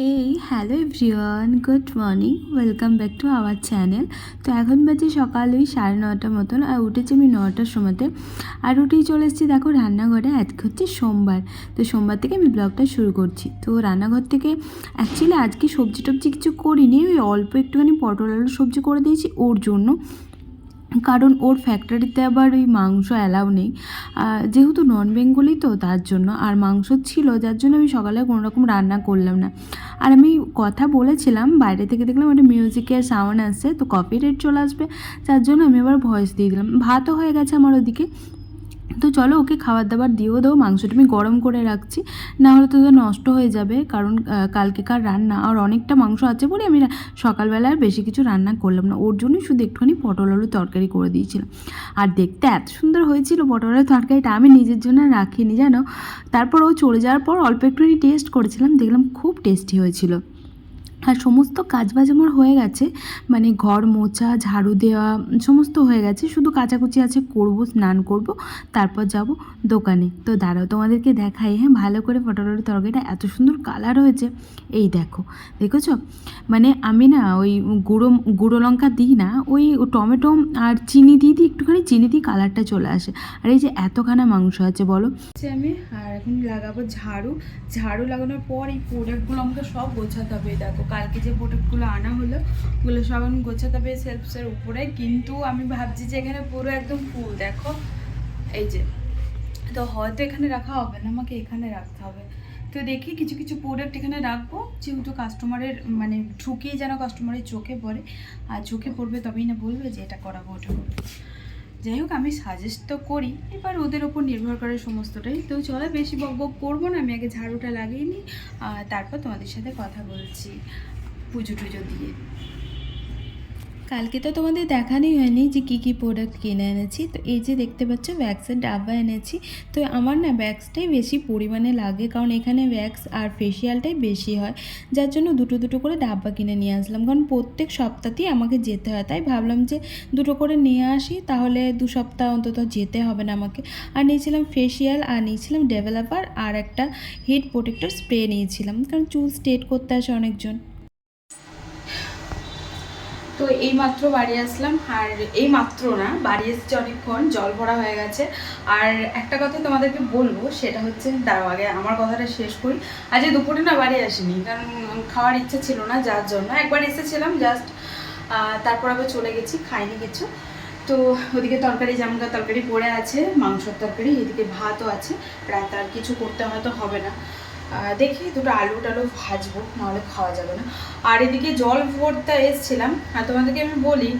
Hey hello everyone good morning welcome back to our channel তো এখন বাজে সকাল ওই সাড়ে নটার মতন, আর উঠেছি আমি নটার সময়তে। আর উঠেই চলে এসেছি, দেখো রান্নাঘরে, আজকে হচ্ছে সোমবার। তো সোমবার থেকে আমি ব্লগটা শুরু করছি। তো রান্নাঘর থেকে অ্যাকচুয়ালি আজকে সবজি টবজি কিছু করিনি, ওই অল্প একটুখানি পটল আলু সবজি করে দিয়েছি ওর জন্য। কারণ ওর ফ্যাক্টরিতে আবার ওই মাংস অ্যালাউ নেই। যেহেতু নন বেঙ্গলি তো, তার জন্য আর মাংস ছিল, যার জন্য আমি সকালে কোনো রকম রান্না করলাম না। আর আমি কথা বলেছিলাম, বাইরে থেকে দেখলাম একটা মিউজিকের সাউন্ড আসছে, তো কপি রেট চলে আসবে, যার জন্য আমি আবার ভয়েস দিয়ে দিলাম। ভাতও হয়ে গেছে আমার ওদিকে। তো চলো ওকে খাবার দাবার দিয়েও দাও, মাংসটা আমি গরম করে রাখছি। না হলে তো নষ্ট হয়ে যাবে, কারণ কালকেকার রান্না। আর অনেকটা মাংস আছে বলে আমি সকালবেলা আর বেশি কিছু রান্না করলাম না। ওর জন্যই শুধু একটুখানি পটল আলু তরকারি করে দিয়েছিলাম। আর দেখতে এত সুন্দর হয়েছিল পটল আলু তরকারিটা, আমি নিজের জন্য রাখিনি, জানো? তারপর ও চলে যাওয়ার পর অল্প একটুখানি টেস্ট করেছিলাম, দেখলাম খুব টেস্টি হয়েছিল। আর সমস্ত কাজ বাজ আমার হয়ে গেছে। মানে ঘর মোছা, ঝাড়ু দেওয়া, সমস্ত হয়ে গেছে। শুধু কাচাকুচি আছে, করব, স্নান করব, তারপর যাব দোকানে। তো দাঁড়াও, তোমাদেরকে দেখাই হ্যাঁ? ভালো করে পটলের তরকারিটা এত সুন্দর কালার হয়েছে। এই দেখো, দেখেছ? মানে আমি না ওই গুঁড়ো গুঁড়ো লঙ্কা দিই না, ওই টমেটো আর চিনি দিয়ে দিই একটুখানি চিনি দিই কালারটা চলে আসে। আর এই যে এতখানা মাংস আছে, বলো। আমি, আর এখন লাগাবো ঝাড়ু। ঝাড়ু লাগানোর পর এই প্রোডাক্টগুলো আমাকে সব গোছাতে হবে দেখো কালকে যে প্রোডাক্টগুলো আনা হলো, ওগুলো সব আমি গোছাতে হবে সেলফসের উপরে। কিন্তু আমি ভাবছি যে এখানে পুরো একদম ফুল, দেখো। এই যে, তো হয়তো এখানে রাখা হবে না, আমাকে এখানে রাখতে হবে। তো দেখি কিছু কিছু প্রোডাক্ট এখানে রাখব, যেহেতু কাস্টমারের মানে ঢুকিয়ে যেন কাস্টমারের চোখে পড়ে। আর চোখে পড়বে তবেই না বলবে যে এটা করাবো, ওটা করব। যাই হোক, আমি সাজেস্ট তো করি। এবার ওদের ওপর নির্ভর করে সমস্তটাই। তো চলো, বেশি বক বক করব না। আমি আগে ঝাড়ুটা লাগিয়ে নিই। তারপর তোমাদের সাথে কথা বলছি। পুজো টুজো দিয়ে। কালকে তো তোমাদের দেখানোই হয়নি যে কী কী প্রোডাক্ট কিনে এনেছি। তো এই যে দেখতে পাচ্ছ ভ্যাক্সের ডাব্বা এনেছি। তো আমার না ভ্যাক্সটাই বেশি পরিমাণে লাগে, কারণ এখানে ভ্যাক্স আর ফেসিয়ালটাই বেশি হয়। যার জন্য দুটো দুটো করে ডাব্বা কিনে নিয়ে আসলাম। কারণ প্রত্যেক সপ্তাহতেই আমাকে যেতে হয়। তাই ভাবলাম যে দুটো করে নিয়ে আসি, তাহলে দু সপ্তাহ অন্তত যেতে হবে না আমাকে। আর নিয়েছিলাম ফেসিয়াল আর নিয়েছিলাম ডেভেলপার আর একটা হিট প্রোটেক্টর স্প্রে নিয়েছিলাম। কারণ চুল স্ট্রেট করতে আসে অনেকজন। তো এই মাত্র বাড়ি আসলাম, আর এই মাত্র না, বাড়ি এসেছি অনেকক্ষণ, জল ভরা হয়ে গেছে। আর একটা কথা তোমাদেরকে বলব, সেটা হচ্ছে, দাঁড়াও আগে আমার কথাটা শেষ করি। আজ এই দুপুরে না বাড়ি আসিনি, কারণ খাওয়ার ইচ্ছা ছিল না যার জন্য। একবার এসেছিলাম জাস্ট তারপর আবার চলে গেছি, খাইনি কিছু। তো ওদিকে তরকারি যেমন তরকারি পড়ে আছে, মাংসর তরকারি, এদিকে ভাতও আছে, রাত আর কিছু করতে হয়তো হবে না। দেখি দুটো আলু টালু ভাজবো, নাহলে খাওয়া যাবে না। আর এদিকে জল ভরতে এসছিলাম। আর তোমাদেরকে আমি বলি,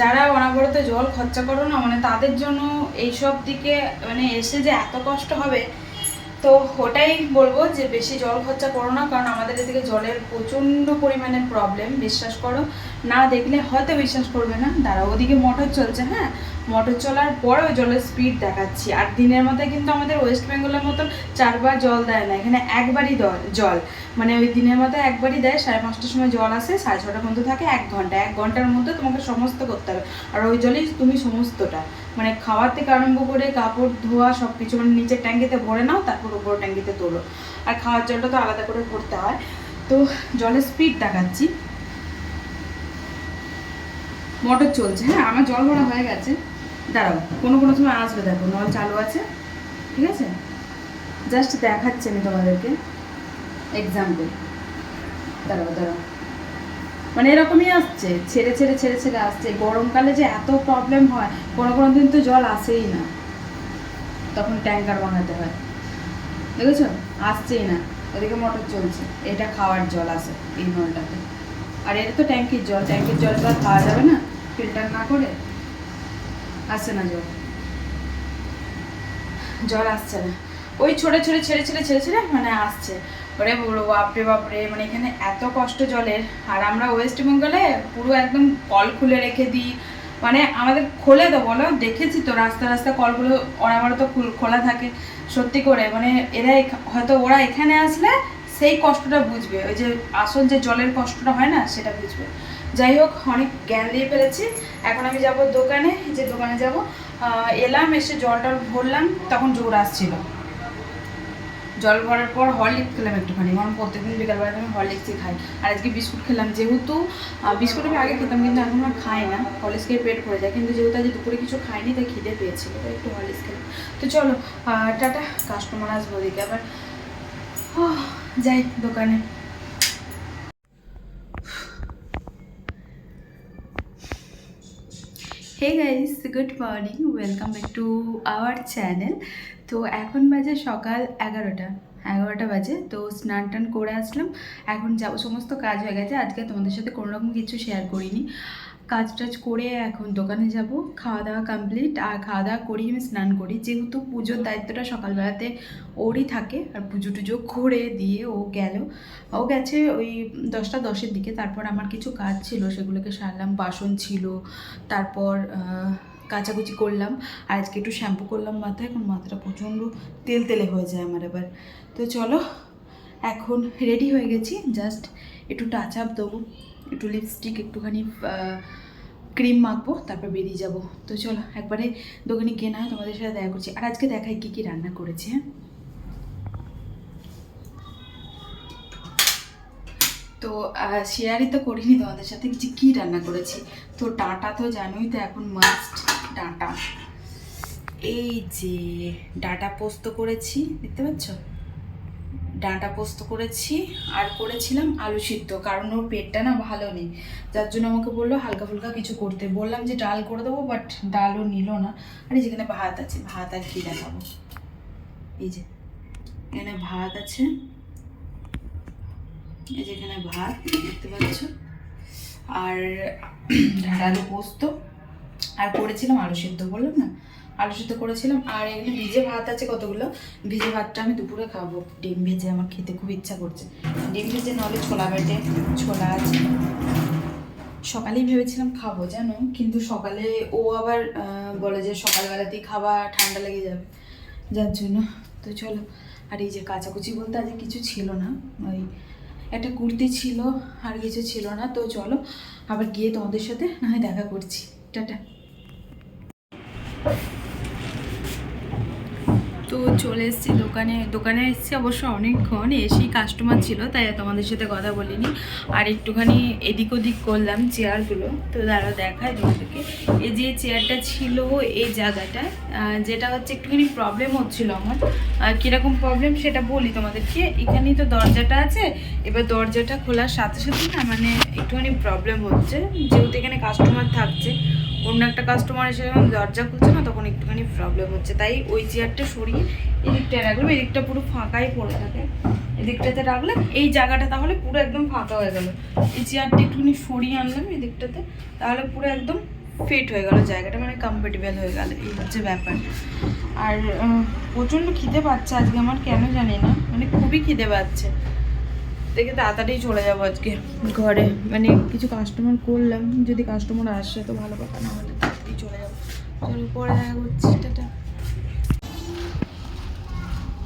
যারা অনাবরত জল খরচা করো না মানে তাদের জন্য এইসব দিকে মানে এসে যে এত কষ্ট হবে, তো ওটাই বলব যে বেশি জল খরচা করো না, কারণ আমাদের এদিকে জলের প্রচণ্ড পরিমাণে প্রবলেম বিশ্বাস করো। না দেখলে হয়তো বিশ্বাস করবে না, দাঁড়াও, ওদিকে মোটর চলছে হ্যাঁ? মোটর চলার পরেও জলের স্পিড দেখাচ্ছি। আর দিনের মধ্যে কিন্তু আমাদের ওয়েস্ট বেঙ্গলের মতন চারবার জল দেয় না, এখানে একবারই জল। মানে ওই দিনের মধ্যে একবারই দেয়, সাড়ে পাঁচটার সময় জল আসে, সাড়ে ছটার মধ্যে থাকে, এক ঘণ্টা, এক ঘণ্টার মধ্যে তোমাকে সমস্ত করতে হবে। আর ওই জলেই তুমি সমস্তটা। মানে খাওয়ার থেকে আরম্ভ করে কাপড়, ধোয়া সব কিছু মানে নিচের ট্যাঙ্কিতে ভরে নাও, তারপর উপর ট্যাঙ্কিতে তোলো। আর খাওয়ার জলটা তো আলাদা করে ভরতে হয়। তো জলের স্পিড দেখাচ্ছি। মোটর চলছে হ্যাঁ আমার জল ভরা হয়ে গেছে। দাঁড়াও, কোনো কোনো সময় আসবে দেখো, নল চালু আছে, ঠিক আছে? জাস্ট দেখাচ্ছি আমি তোমাদেরকে এক্সাম্পল দাঁড়াও দাঁড়াও। মানে এরকমই আসছে, ছেড়ে ছেড়ে ছেড়ে ছেড়ে আসছে। গরমকালে যে এত প্রবলেম হয়, কোনো কোনো দিন তো জল আসেই না। তখন ট্যাঙ্কার বানাতে হয়। দেখেছ? আসছেই না। ওদিকে মোটর চলছে। এটা খাওয়ার জল আসে এই নলটাতে। আর এটা তো ট্যাঙ্কির জল ট্যাঙ্কির জল তো আর খাওয়া যাবে না। ফিল্টার না করে আসছে না জল। জল আসছে না। ওই ছড়ে ছড়ে ছেড়ে ছেড়ে ছেড়ে ছেড়ে মানে আসছে। ওরে বলো বাপরে বাপরে মানে এখানে এত কষ্ট জলের। আর আমরা ওয়েস্ট বেঙ্গলে পুরো একদম কল খুলে রেখে দিই। মানে আমাদের খোলে তো বলো, দেখেছি তো রাস্তা রাস্তা কলগুলো অনাবরত খুল- থাকে। সত্যি করে মানে এরা হয়তো ওরা এখানে আসলে সেই কষ্টটা বুঝবে, ওই যে আসল যে জলের কষ্টটা হয় না, সেটা বুঝবে। যাই হোক, অনেক জ্ঞান দিয়ে ফেলেছি। এখন আমি যাব দোকানে যে দোকানে যাব। এলাম, এসে জল টল ভরলাম, তখন জোর আসছিল। জল ভরার পর হরলিক্স খেলাম একটুখানি, কারণ প্রত্যেকদিন বিকালবেলা আমি হরলিক্সই খাই। আর আজকে বিস্কুট খেলাম, যেহেতু বিস্কুট আমি আগে খেতাম, কিন্তু এখন আর খাই না। হরলিক্স খেয়ে পেট ভরে যায়, কিন্তু যেহেতু আজ দুপুরে কিছু খাইনি, তাই খিদে পেয়েছিল, তাই একটু হরলিক্স খেলাম। তো চলো টাটা কাস্টমার আসব ওদিকে আবার। যাই দোকানে। Hey guys good morning welcome back to our channel তো এখন বাজে সকাল এগারোটা। এগারোটা বাজে, তো স্নান টান করে আসলাম। এখন যাব, সমস্ত কাজ হয়ে গেছে। আজকে তোমাদের সাথে কোনো রকম কিছু শেয়ার করিনি। কাজ টাজ করে এখন দোকানে যাব খাওয়া দাওয়া কমপ্লিট আর খাওয়া দাওয়া করি আমি স্নান করি। যেহেতু পুজোর দায়িত্বটা সকালবেলাতে ওরই থাকে, আর পুজো টুজো করে দিয়ে ও গেল। ও গেছে ওই দশটা দশের দিকে, তারপর আমার কিছু কাজ ছিল, সেগুলোকে সারলাম, বাসন ছিল, তারপর কাচাকুচি করলাম, আর আজকে একটু শ্যাম্পু করলাম মাথায়, এখন মাথাটা প্রচণ্ড তেল তেলে হয়ে যায় আমার এবার তো চলো, এখন রেডি হয়ে গেছি জাস্ট একটু টাচ আপ দেবো। একটু লিপস্টিক একটুখানি ক্রিম মাখবো, তারপর বেরিয়ে যাব। তো চলো, একবারে দোকানে গিয়ে না হয় তোমাদের সাথে দেখা করছি। আর আজকে দেখাই কী কী রান্না করেছি হ্যাঁ? তো শেয়ারই তো করিনি তোমাদের সাথে যে কী রান্না করেছি। তো ডাঁটা তো জানোই তো এখন মাস্ট ডাঁটা। এই যে, ডাটা পোস্ত করেছি, দেখতে পাচ্ছ? ডাঁটা পোস্ত করেছি আর করেছিলাম আলু সিদ্ধ, কারণ ওর পেটটা না ভালো নেই। যার জন্য আমাকে বলল হালকা ফুলকা কিছু করতে। বললাম যে ডাল করে দেবো বাট ডালও নিল না। আর যেখানে ভাত আছে, ভাত আর কি দেখাবো? এই যে, এখানে ভাত আছে। এই যে এখানে ভাত, দেখতে পাচ্ছ? আর ডাঁটা আলু পোস্ত। আর করেছিলাম আলু সিদ্ধ, বললাম না? আলু সিদ্ধ করেছিলাম, আর এখানে ভিজে ভাত আছে কতগুলো? ভিজে ভাতটা আমি দুপুরে খাব। ডিম ভেজে আমার খেতে খুব ইচ্ছা করছে। ডিম ভেজে নাহলে ছোলা বেটে, ছোলা আছে। সকালেই ভেবেছিলাম খাব, জানো? কিন্তু সকালে ও আবার বলে যে সকালবেলাতেই খাওয়া ঠান্ডা লেগে যাবে। যার জন্য, তো চলো। আর এই যে কাচাকুচি বলতে আজ কিছু ছিল না। ওই একটা কুর্তি ছিল, আর কিছু ছিল না। তো চলো, আবার গিয়ে তোমাদের সাথে না হয় দেখা করছি। টাটা। তো চলে এসেছি দোকানে। দোকানে এসেছি অবশ্য অনেকক্ষণ এসেই কাস্টমার ছিল তাই তোমাদের সাথে কথা বলিনি। আর একটুখানি এদিক ওদিক করলাম চেয়ারগুলো তো দাঁড়াও দেখায় তোমাদেরকে। এই যে চেয়ারটা ছিল এই জায়গাটায় আহ, যেটা হচ্ছে একটুখানি প্রবলেম হচ্ছিল আমার। কীরকম প্রবলেম সেটা বলি তোমাদেরকে। এখানেই তো দরজাটা আছে। এবার দরজাটা খোলার সাথে সাথে না মানে একটুখানি প্রবলেম হচ্ছে। যেহেতু এখানে কাস্টমার অন্য একটা কাস্টমার এসে যখন দরজা খুলছে না, তখন একটুখানি প্রবলেম হচ্ছে। তাই ওই চেয়ারটা সরিয়ে এদিকটা রাখলাম, এদিকটা পুরো ফাঁকাই পড়ে থাকে। এদিকটাতে রাখলাম, এই জায়গাটা তাহলে পুরো একদম ফাঁকা হয়ে গেল। এই চেয়ারটা একটুখানি সরিয়ে আনলাম এদিকটাতে, তাহলে পুরো একদম ফিট হয়ে গেল জায়গাটা মানে কমফর্টেবল হয়ে গেল। এই হচ্ছে ব্যাপার। আর প্রচণ্ড খিদে পাচ্ছে আজকে আমার, কেন জানি না। মানে খুবই খিদে পাচ্ছে। দেখে তাড়াতাড়ি চলে যাব আজকে। ঘরে। মানে কিছু কাস্টমার করলাম। যদি কাস্টমার আসে তো ভালো কথা না হলে তাড়াতাড়ি চলে যাব। চলো পরে দেখা করছি। টাটা।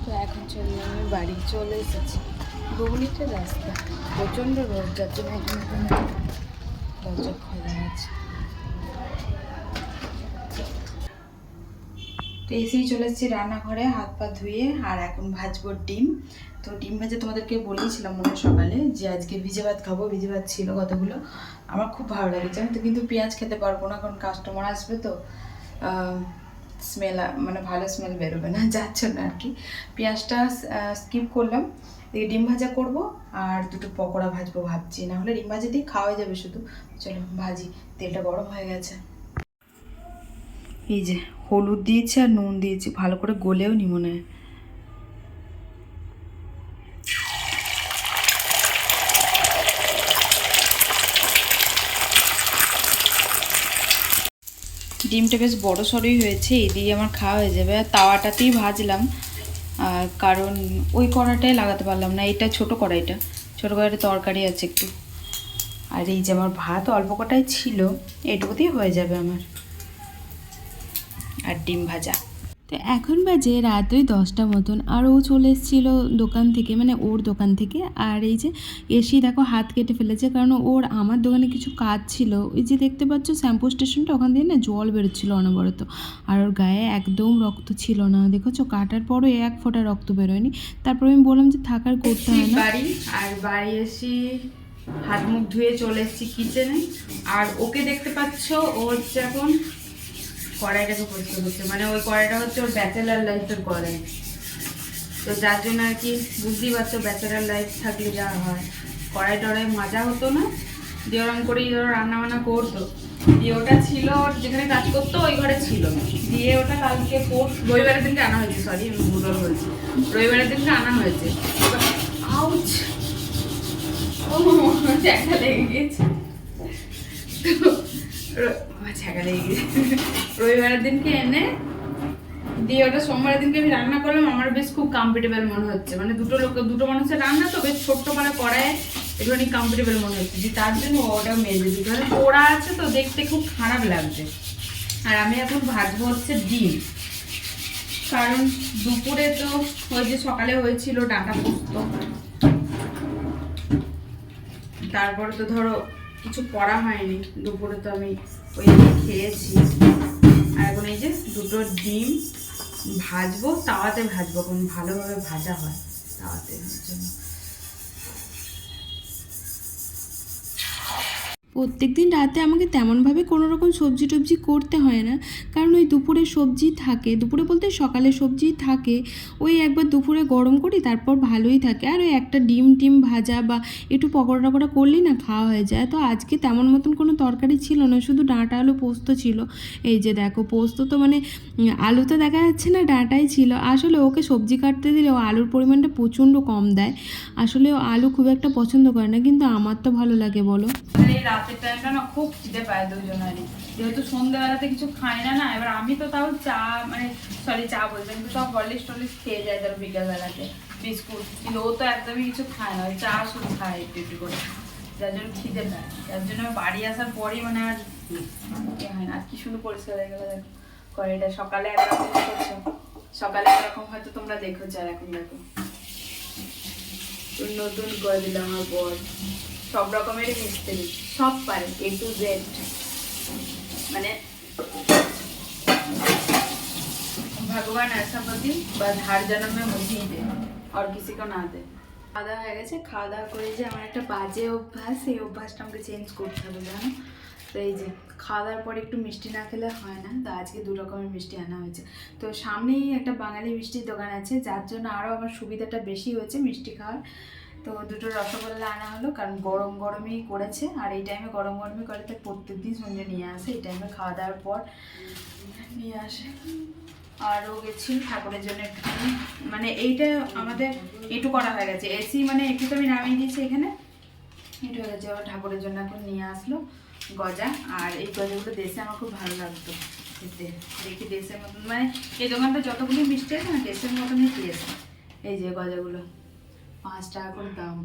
তো এখন চলে আমি বাড়ি চলে এসেছি। গুগলিতে রাস্তা। প্রচণ্ড রোদ যার জন্য এখানে দরজা খোলা আছে। তো এসেই চলে এসেছি রান্নাঘরে, হাত পা ধুয়ে আর এখন ভাজবো ডিম। তো ডিম ভাজা তোমাদেরকে বলেইছিলাম মনে সকালে যে আজকে ভিজে ভাত খাব, ভিজে ভাত ছিল কতগুলো। আমার খুব ভালো লাগে জানো তো কিন্তু পেঁয়াজ খেতে পারব না, কারণ কাস্টমার আসবে তো স্মেল মানে ভালো স্মেল বেরোবে না, যার জন্য আর কি। পেঁয়াজটা স্কিপ করলাম। এদিকে ডিম ভাজা করব আর দুটো পকোড়া ভাজবো ভাবছি না হলে ডিম ভাজা দিয়ে খাওয়া যাবে শুধু। চলো ভাজি, তেলটা গরম হয়ে গেছে। এই যে হলুদ দিয়েছি আর নুন দিয়েছি, ভালো করে গলেও নি মনে হয়। ডিমটা বেশ বড় সড়ই হয়েছে, এই দিয়ে আমার খাওয়া হয়ে যাবে। আর তাওয়াটাতেই ভাজলাম কারণ ওই কড়াটাই লাগাতে পারলাম না, এটা ছোট কড়াইটা, ছোটো কড়াইটা তরকারি আছে একটু। আর এই যে আমার ভাত অল্প কটাই ছিল, এটুকুতেই হয়ে যাবে আমার। আর ডিম ভাজা। তো এখন বাজে রাত ওই দশটা মতন, আর ও চলে এসেছিল দোকান থেকে মানে ওর দোকান থেকে। আর এই যে এসি দেখো হাত কেটে ফেলেছে, কারণ ওর আমার দোকানে কিছু কাজ ছিল। ওই যে দেখতে পাচ্ছ শ্যাম্পু স্টেশনটা, ওখান দিয়ে না জল বেরোচ্ছিল অনবরত। আর ওর গায়ে একদম রক্ত ছিল না, দেখেছ? কাটার পরও এক ফোঁটা রক্ত বেরোয়নি। তারপর আমি বললাম যে থাকার করতে হয় না। বাড়ি, আর বাড়ি এসে হাত মুখ ধুয়ে চলে এসেছি কিচেনে আর ওকে দেখতে পাচ্ছ ও হচ্ছে এখন কড়াইটাকে পরিষ্কার করছে। মানে ওই কড়াইটা হচ্ছে ওর ব্যাচেলার লাইফের কড়াই তো যার জন্য আর কি বুঝতেই পারছ ব্যাচেলার লাইফ থাকলে যা হয়। কড়াই টড়াই মাজা হতো না? দিয়ে ওরম করেই ধরো রান্না বান্না করতো। দিয়ে ওটা ছিল, ওর যেখানে কাজ করতো, ওই ঘরে ছিল। দিয়ে ওটা কালকে পোস্ট রবিবারের দিনকে আনা হয়েছে সরি আমি ভুল বলছি। রবিবারের দিনকে আনা হয়েছে। আউচ ও ছ্যাঁকা লেগে গেছে। রবিবারের দিনকে এনে দিয়ে ওটা সোমবারের দিনকে আমি রান্না করলাম, আমার বেশ খুব কমফর্টেবল মনে হচ্ছে। মানে দুটো লোক দুটো মানুষের রান্না তো বেশ ছোট্ট মানে কড়ায় একটুখানি কমফর্টেবল মনে হচ্ছে। যে তার জন্য ওটা মেজে দিতে পোড়া আছে তো, দেখতে খুব খারাপ লাগছে। আর আমি এখন ভাজবো হচ্ছে ডিম। কারণ দুপুরে তো ওই যে সকালে হয়েছিল ডাঁটা পোস্ত। তারপরে তো ধরো কিছু করা হয়নি। দুপুরে তো আমি ওই খেয়েছি। আর এখন এই যে দুটো ডিম ভাজবো, তাওয়াতে ভাজবো, কোন ভালোভাবে ভাজা হয় তাওয়াতে জন্য প্রত্যেক দিন রাতে আমাকে তেমনভাবে কোনো রকম সবজি টবজি করতে হয় না। কারণ ওই দুপুরে সবজি থাকে। দুপুরে বলতে সকালে সবজি থাকে। ওই একবার দুপুরে গরম করি, তারপর ভালোই থাকে। আর ওই একটা ডিম টিম ভাজা বা একটু পকোড়া টকোড়া করলেই না খাওয়া হয়ে যায়। তো আজকে তেমন মতন কোনো তরকারি ছিল না, শুধু ডাঁটা আলু পোস্ত ছিল। এই যে দেখো, পোস্ত তো মানে আলু তো দেখা যাচ্ছে না ডাঁটাই ছিল। আসলে ওকে সবজি কাটতে দিলে ও আলুর পরিমাণটা প্রচণ্ড কম দেয়। আসলে ও আলু খুব একটা পছন্দ করে না, কিন্তু আমার তো ভালো লাগে, বলো। মানে এই রাতের টাইমটা না খুব খিদে পায় দুজনেরই। যেহেতু সন্ধ্যেবেলাতে কিছু খাই না না, এবার আমি তো তাও চা মানে সরি চা বলছি, আমি তো তাও হরলিক্স টরলিক্স খেয়ে যাই ধরো বিকেলবেলাতে। বিস্কুট, কিন্তু ও তো একদমই কিছু খায় না, ওই চা শুধু খায় একটু একটু করে। যার জন্য খিদে পায়। যার জন্য বাড়ি আসার পরই মানে আর হয় না। আর কি শুধু পরিষ্কার হয়ে গেল, দেখো, কড়াইটা সকালে একরকম করছ। সকালে একরকম হয়তো তোমরা দেখেছ আর এখন দেখো। নতুন করে দিলাম আমার বর। সব রকমেরই মিস্ত্রি সব পারে এ টু জেড মানে ভগবান আশা প্রতি বা ধার জন্মে মুঝেই দে আর কিছু না দে খাওয়া হয়ে গেছে, খাওয়া দাওয়া করে যে আমার একটা বাজে অভ্যাস এই অভ্যাসটা আমাকে চেঞ্জ করতে হবে, জানো? তো এই যে খাওয়া দাওয়ার পরে একটু মিষ্টি না খেলে হয় না, তো আজকে দু রকমের মিষ্টি আনা হয়েছে। তো সামনেই একটা বাঙালি মিষ্টির দোকান আছে, যার জন্য আরও আমার সুবিধাটা বেশি হয়েছে মিষ্টি খাওয়ার। তো দুটো রসগোল্লা আনা হলো, কারণ গরম গরমই করেছে। আর এই টাইমে গরম গরমই করে তো প্রত্যেক দিন সন্ধ্যে নিয়ে আসে, এই টাইমে খাওয়া দাওয়ার পর নিয়ে আসে। আরও গেছি ঠাকুরের জন্য একটুখানি। মানে এইটা আমাদের একটু করা হয়ে গেছে। এসি মানে একটু তো আমি নামিয়ে দিয়েছি এখানে। একটু হয়ে গেছে আবার ঠাকুরের জন্য এখন নিয়ে আসলো গজা। আর এই গজাগুলো দেশে আমার খুব ভালো লাগতো খেতে। দেখি দেশের মতন। মানে এই দোকানটা যতগুলি মিষ্টি আছে না দেশের মতনই টেস্ট। এই যে গজাগুলো। পাঁচ টাকা করে দাম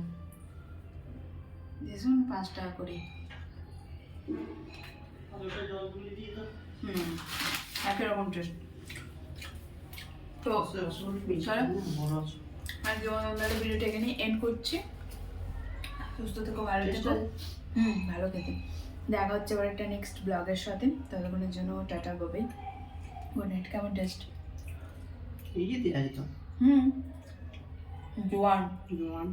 দেখুন পাঁচ টাকা করে। হুম একই রকম টেস্ট। তো আর জীবন ভিডিওটা এখানে এন্ড করছি। সুস্থ থেকো ভালো থেকো। হুম ভালো খেতে দেখা হচ্ছে এবার একটা নেক্সট ব্লগের সাথে। ততক্ষণের জন্য টাটা বাবাই গুড নাইট কেমন টেস্ট এই যে দেওয়া যেত। হুম। জোয়ান। জোয়ান।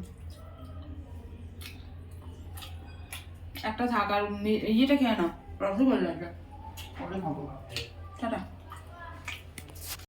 একটা থাকার ইয়েটা খেয়ে নাও। রসগোল্লাটা ওটা খাব।